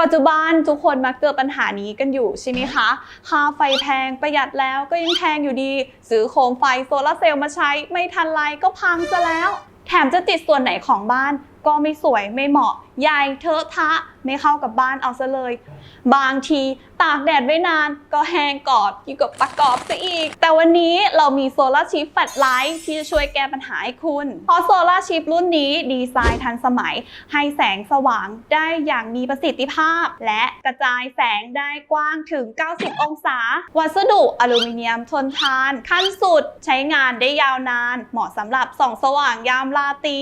ปัจจุบันทุกคนมักเจอปัญหานี้กันอยู่ใช่ไหมคะค่าไฟแพงประหยัดแล้วก็ยังแพงอยู่ดี ซื้อโคมไฟโซลาร์เซลล์มาใช้ไม่ทันไรก็พังซะแล้ว แถมจะติดส่วนไหนของบ้าน ก็ไม่สวยไม่เหมาะใหญ่เทอะทะไม่เข้ากับบ้านเอาซะเลย บางทีตากแดดไว้นานก็แห้งกรอบยิ่งกับประกอบซะอีก แต่วันนี้เรามีโซลาร์ชิปแฟลชไลท์ที่จะช่วยแก้ปัญหาให้คุณ เพราะโซลาร์ชิปรุ่นนี้ดีไซน์ทันสมัย ให้แสงสว่างได้อย่างมีประสิทธิภาพ และกระจายแสงได้กว้างถึง 90 องศา วัสดุอลูมิเนียมทนทาน ขั้นสุดใช้งานได้ยาวนาน เหมาะสำหรับส่องสว่างยามราตรี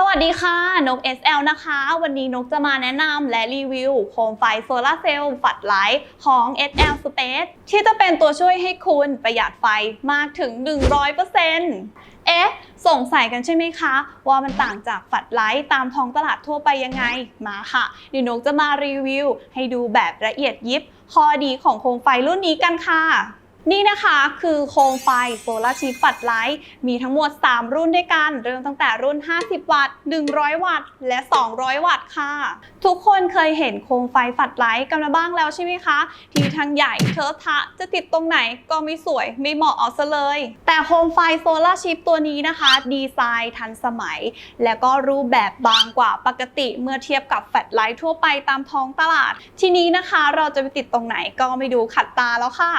สวัสดีค่ะ นก SL นะคะ วันนี้นกจะมาแนะนำและรีวิวโคมไฟโซลาร์เซลล์ฝัดไลท์ของ SL Space ที่จะเป็นตัวช่วยให้คุณประหยัดไฟมากถึง 100%เอ๊ะ สงสัยกันใช่ไหมคะ ว่ามันต่างจากฝัดไลท์ตามท้องตลาดทั่วไปยังไง มาค่ะเดี๋ยวนกจะมารีวิว ให้ดูแบบละเอียดยิบข้อดีของโคมไฟรุ่นนี้กันค่ะ นี่นะคะคือโคมไฟโซลาชิปฝัดไลท์มีทั้งหมด 3 รุ่นด้วยกัน เริ่มตั้งแต่รุ่น 50 วัตต์ 100 วัตต์ และ 200 วัตต์ค่ะ ทุกคนเคยเห็นโคมไฟฝัดไลท์กันมาบ้างแล้วใช่ไหมคะ ที่ทั้งใหญ่เทอะทะจะติดตรงไหนก็ไม่สวยไม่เหมาะเอาซะเลย แต่โคมไฟโซลาชิปตัวนี้นะคะ ดีไซน์ทันสมัย แล้วก็รูปแบบบางกว่าปกติเมื่อเทียบกับแฟลชไลท์ทั่วไปตามท้องตลาด ทีนี้นะคะเราจะไปติดตรงไหนก็ไม่ดูขัดตาแล้วค่ะ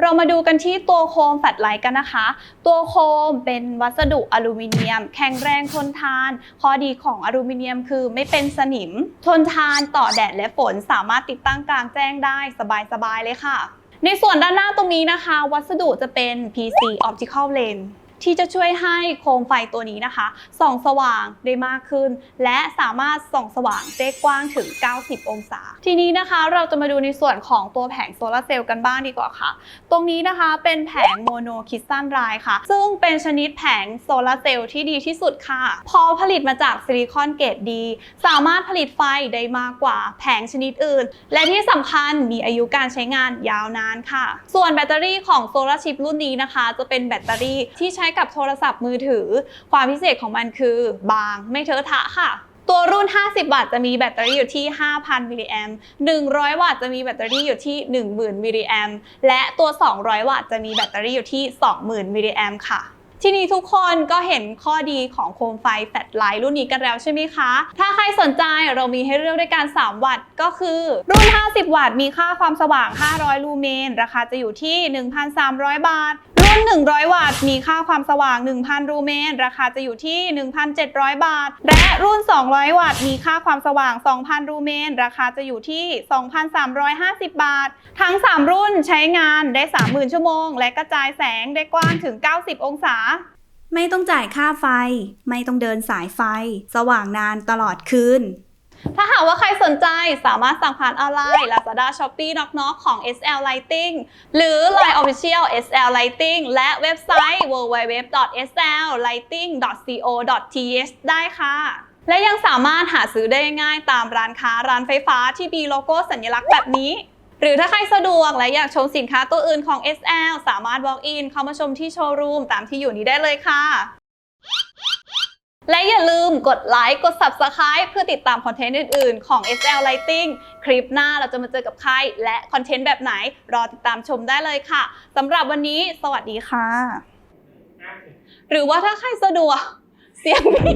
เรามาดููกันที่ตัวโคมแฟลชไลท์กันนะคะ ตัวโคมเป็นวัสดุอลูมิเนียม แข็งแรงทนทาน ข้อดีของอลูมิเนียมคือไม่เป็นสนิม ทนทานต่อแดดและฝนสามารถติดตั้งกลางแจ้งได้สบายๆเลยค่ะ ในส่วนด้านหน้าตรงนี้นะคะ วัสดุจะเป็น PC Optical Lens ที่จะช่วยให้โคมไฟตัวนี้นะคะส่องสว่างได้มากขึ้น และสามารถส่องสว่างได้กว้างถึง 90 องศา ทีนี้นะคะเราจะมาดูในส่วนของตัวแผงโซลาร์เซลล์กันบ้างดีกว่าค่ะ ตรงนี้นะคะเป็นแผงโมโนคิสตัลไรค่ะ ซึ่งเป็นชนิดแผงโซลาร์เซลล์ที่ดีที่สุดค่ะ พอผลิตมาจากซิลิคอนเกรดดี สามารถผลิตไฟได้มากกว่าแผงชนิดอื่น และที่สำคัญมีอายุการใช้งานยาวนานค่ะ ส่วนแบตเตอรี่ของโซลาร์ชิปรุ่นนี้นะคะ จะเป็นแบตเตอรี่ที่ใช้กับโทรศัพท์มือถือ ความพิเศษของมันคือบางไม่เทอะทะค่ะตัวรุ่น 50 วัตต์จะมีแบตเตอรี่อยู่ที่ 5,000 มิลลิแอมป์100 วัตต์จะมีแบตเตอรี่อยู่ที่ 10,000 มิลลิแอมป์และตัว 200 วัตต์จะมีแบตเตอรี่อยู่ที่ 20,000 มิลลิแอมป์ค่ะ ทีนี้ทุกคนก็เห็นข้อดีของโคมไฟแฟลชไลท์รุ่นนี้กันแล้วใช่ไหมคะ ถ้าใครสนใจเรามีให้เลือกด้วยกัน 3 วัตต์ก็คือ รุ่น 50 วัตต์มีค่าความสว่าง 500 ลูเมน ราคาจะอยู่ที่ 1,300 บาท น 100 วัตต์ มีค่าความสว่าง 1,000ลูเมน ราคาจะอยู่ที่ 1,700 บาท และรุ่น 200 วัตต์ มีค่าความสว่าง 2,000ลูเมน ราคาจะอยู่ที่ 2,350 บาท ทั้ง 3 รุ่นใช้งานได้ 30,000 ชั่วโมง และกระจายแสงได้กว้างถึง 90 องศาไม่ต้องจ่ายค่าไฟ ไม่ต้องเดินสายไฟ สว่างนานตลอดคืน ถ้าหากว่าใครสนใจสามารถสั่งผ่านออนไลน์ Lazada Shopee Knock Knock ของ SL Lighting หรือ Line Official SL Lighting และเว็บไซต์ www.sllighting.co.th ได้ค่ะและยังสามารถหาซื้อได้ง่ายตามร้านค้าร้านไฟฟ้าที่มีโลโก้สัญลักษณ์แบบนี้ หรือถ้าใครสะดวกและอยากชมสินค้าตัวอื่นของ SL สามารถ walk in เข้ามาชมที่โชว์รูมตามที่อยู่นี้ได้เลยค่ะ และอย่าลืมกดไลค์ กด Subscribe เพื่อติดตามคอนเทนต์อื่น ๆ ของ SL Lighting คลิปหน้าเราจะมาเจอกับใคร และคอนเทนต์แบบไหน รอติดตามชมได้เลยค่ะสำหรับวันนี้ สวัสดีค่ะ หรือว่าถ้าใครสะดวก เสียงพี่